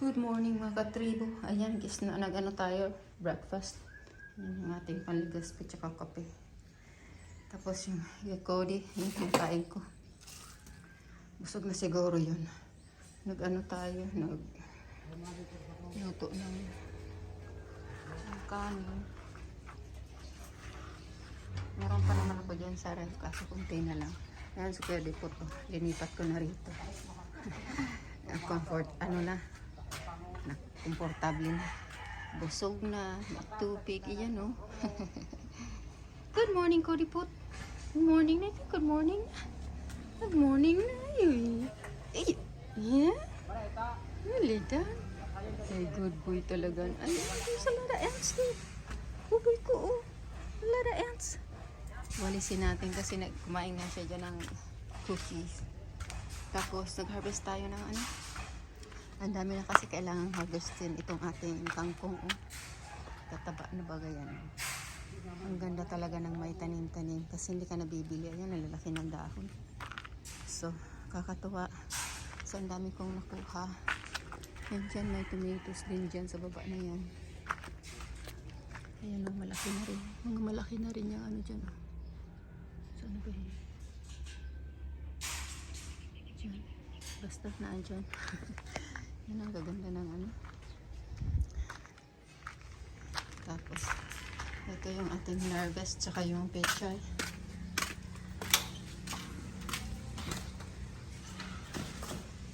Good morning mga katribo. Ayan, gis na nag-ano tayo, breakfast. Yan yung ating panligaspi tsaka kape. Tapos yung, Cody, yung kinakain ko. Busog na siguro yun. Nag-ano tayo, nag... Luto ng, ng kanin. Meron pa naman ako dyan sa ref, kaso kunti na lang. Ayan, so pwede po to. Linipat ko na rito. Comfort, ano na komportable na. Busog na, tubig, iyan oh. Good morning, Cody Pot. Good morning na, good morning na. Good morning na, yun. Eh, yeah? Really done? Ay, good boy talaga. Ay, ay, sa Lara Ants din. Bubay ko, oh. Lara Ants. Walisin natin kasi kumain nga siya dyan ng cookies. Tapos, nag-harvest tayo ng ano. Ang dami na kasi kailangan harvestin itong ating kangkong. Oh. Tataba na baga yan. Ang ganda talaga ng may tanim-tanim kasi hindi ka nabibili. Ayan, nalalaki ng dahon. So, kakatuwa. So, ang dami kong nakuha. Yan dyan, may tomatoes din dyan sa baba na yan. Ayan, ang malaki na rin. Mga malaki na rin yung ano dyan. Oh. Saan ba yun? Dyan. Basta na dyan. Yan ang gaganda ng ano. Tapos, ito yung ating harvest tsaka yung pechay.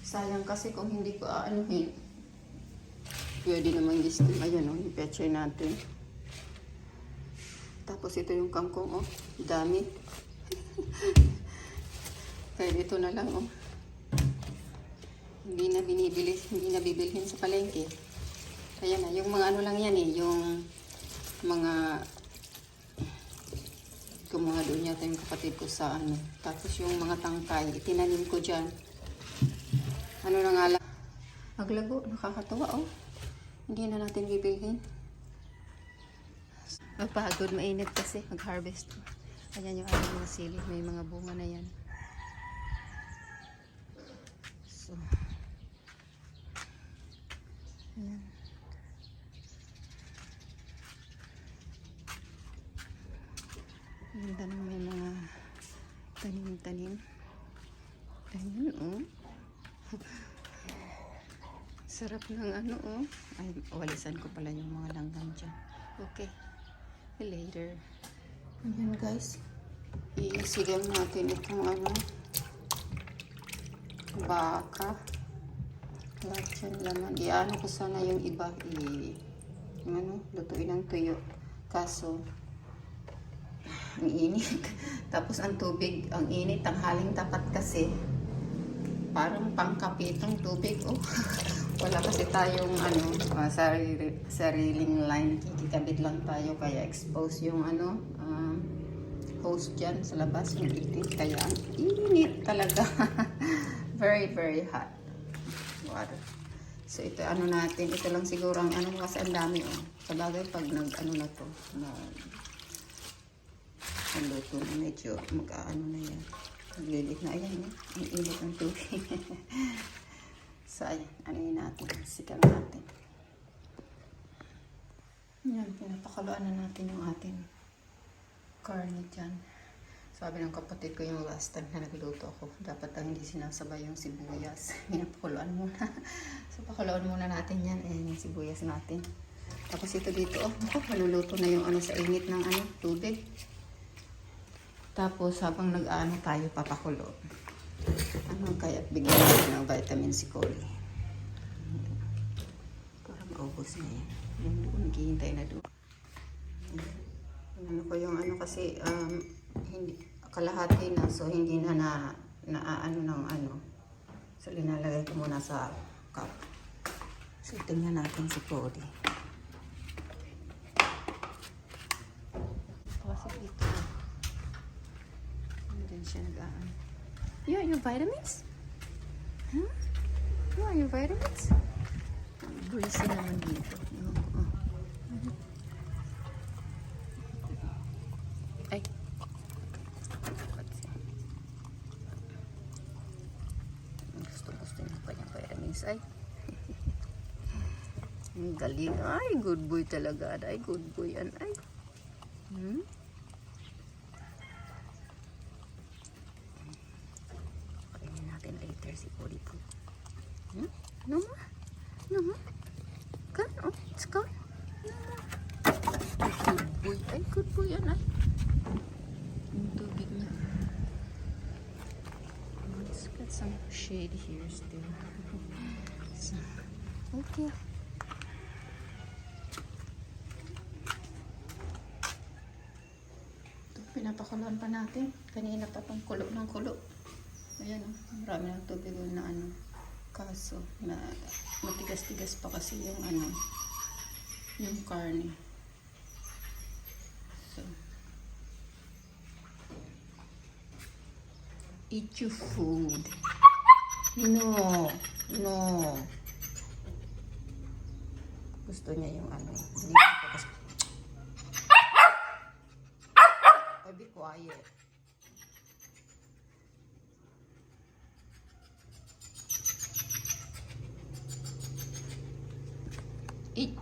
Sayang kasi kung hindi ko aanuhin. Pwede naman gistim. Ayan o, yung pechay natin. Tapos ito yung kangkong oh. Dami. Kaya ito na lang oh. Hindi na binibili, hindi na bibilhin sa palengke. Ayan na, yung mga ano lang yan eh, yung mga kumuha doon yata yung kapatid ko sa ano. Tapos yung mga tangkay, itinanim ko dyan. Ano na nga lang. Maglago, nakakatawa oh. Hindi na natin bibilhin. Mapagod, mainit kasi mag-harvest. Ayan yung ating mga sili, may mga bunga na yan. So, ayan. Ganda ng may mga tanim-tanim. Ayan, oh. Sarap ng ano, oh. Ay, walisan ko pala yung mga langgam dyan. Okay. Later. Ayan, guys. Iisigam natin itong ano. Baka. Lahat yan laman. Iano ko sana yung iba. I, ano, lutuin ng tuyo. Kaso, ang init. Tapos ang tubig, ang init, ang haling tapat kasi. Parang pangkapitong tubig. Oh. Wala kasi tayong ano, uh, sarili, sariling line. Kikikabit lang tayo kaya expose yung ano, um, hose dyan sa labas yung itik. Kaya ang init talaga. very, very hot water. So ito ano natin, ito lang siguro ang ano kasi ang dami oh. Sa bagay pag nag ano na to, na ang luto na medyo mag-ano na yan. Naglilit na ayan eh. Ang init ng tubig. so ayan, ano yun natin, sikan natin. Yan, pinapakuluan na natin yung ating karne dyan. Sabi ng kapatid ko yung last time na nagluto ako, dapat ang hindi sinasabay yung sibuyas. Pinapakuluan muna. so, pakuluan muna natin yan. Ayan yung sibuyas natin. Tapos ito dito, oh, ako, maluluto na yung ano sa init ng ano, tubig. Tapos, habang nag-ano tayo, papakulo. Ano kaya bigyan natin ng vitamin C Coli. Para maubos na yan. Yung doon, naghihintay na doon. Ano ko yung ano kasi, um, hindi, kalahati na, so hindi na na, na ano ng ano. So, linalagay ko muna sa cup. So, tingnan natin si Cody. Kasi dito. Ano din siya nag-aan. You want your vitamins? Huh? You want your vitamins? Greasy naman dito. Oh, oh. Ay. Vitamins ay. Ang galing. Ay, good boy talaga. Ay, good boy yan. Ay. Hmm? Kainin natin later si Cody po. Hmm? No more? No more? Come? Oh, it's gone. No more. Ay, good boy. Ay, good boy yan. Ay. Yung tubig niya. Let's get some shade here still. so, okay. Ito, pinapakuloan pa natin. Kanina pa pang kulo ng kulo. Ayan o, marami ng tubig na ano. Kaso, na matigas-tigas pa kasi yung ano, yung karne. So, eat your food. No, no. Gusto niya yung ano, Ay, be quiet. Eat.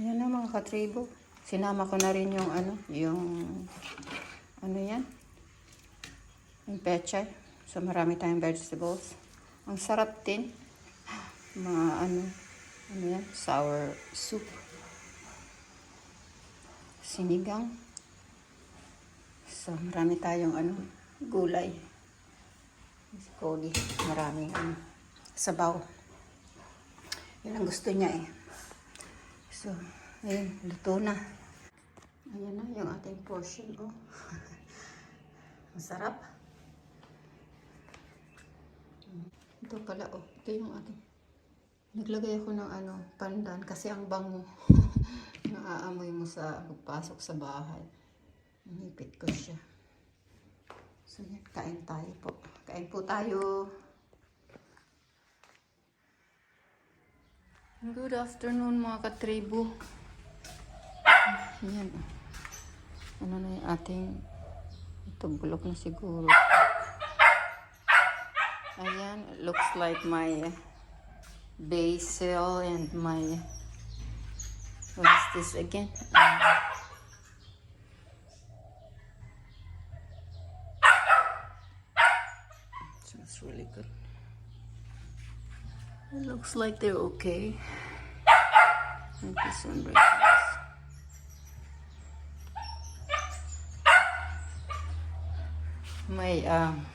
Ayan na mga katribo. Sinama ko na rin yung ano, yung ano yan? Yung pechay. So marami tayong vegetables. Ang sarap din. Mga ano, ano yan? Sour soup. Sinigang. So marami tayong ano, gulay. Si Cody, maraming ano, sabaw. Yan ang gusto niya eh. So, ayun, luto na. Ayan na yung ating portion, oh. Masarap. Ito pala, oh. Ito yung ating. Naglagay ako ng ano, pandan kasi ang bango. Naaamoy mo sa pagpasok sa bahay. Nipit ko siya. So, yan, kain tayo po. Kain po tayo. Good afternoon mga katribo. Yan. Ano na yung ating ito bulok na siguro. Ayan, it looks like my basil and my what is this again? Um, smells really good. It looks like they're okay. May um,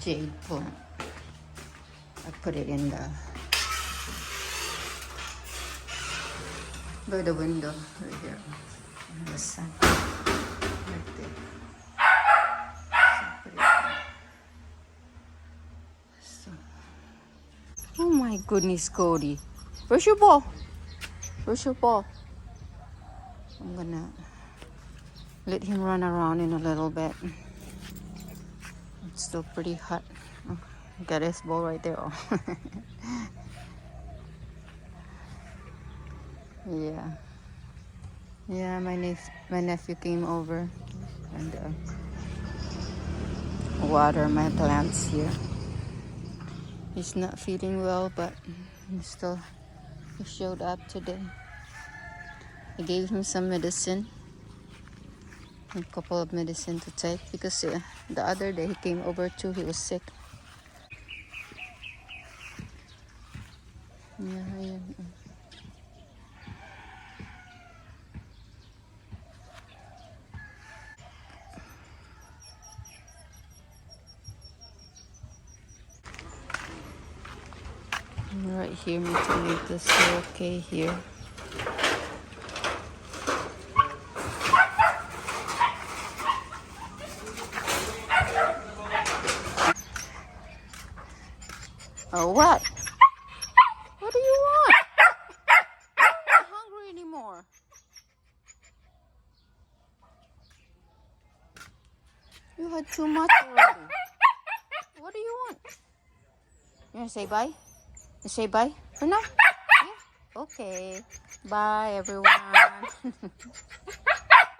jade po. I put it in the by the window right here. In the sun. Right there. Oh my goodness, Cody. Where's your ball? Where's your ball? I'm gonna let him run around in a little bit. It's still pretty hot. Oh, got his ball right there. Oh. yeah. Yeah, my nep- my nephew came over and uh, water my plants here. He's not feeling well, but he still he showed up today. I gave him some medicine, a couple of medicine to take because uh, the other day he came over too. He was sick. Yeah, yeah. Right here, my tomatoes are okay here. Oh, what? What do you want? I'm not hungry anymore. You had too much already. What do you want? You want to say bye? Say bye for now? Yeah? Okay. Bye, everyone.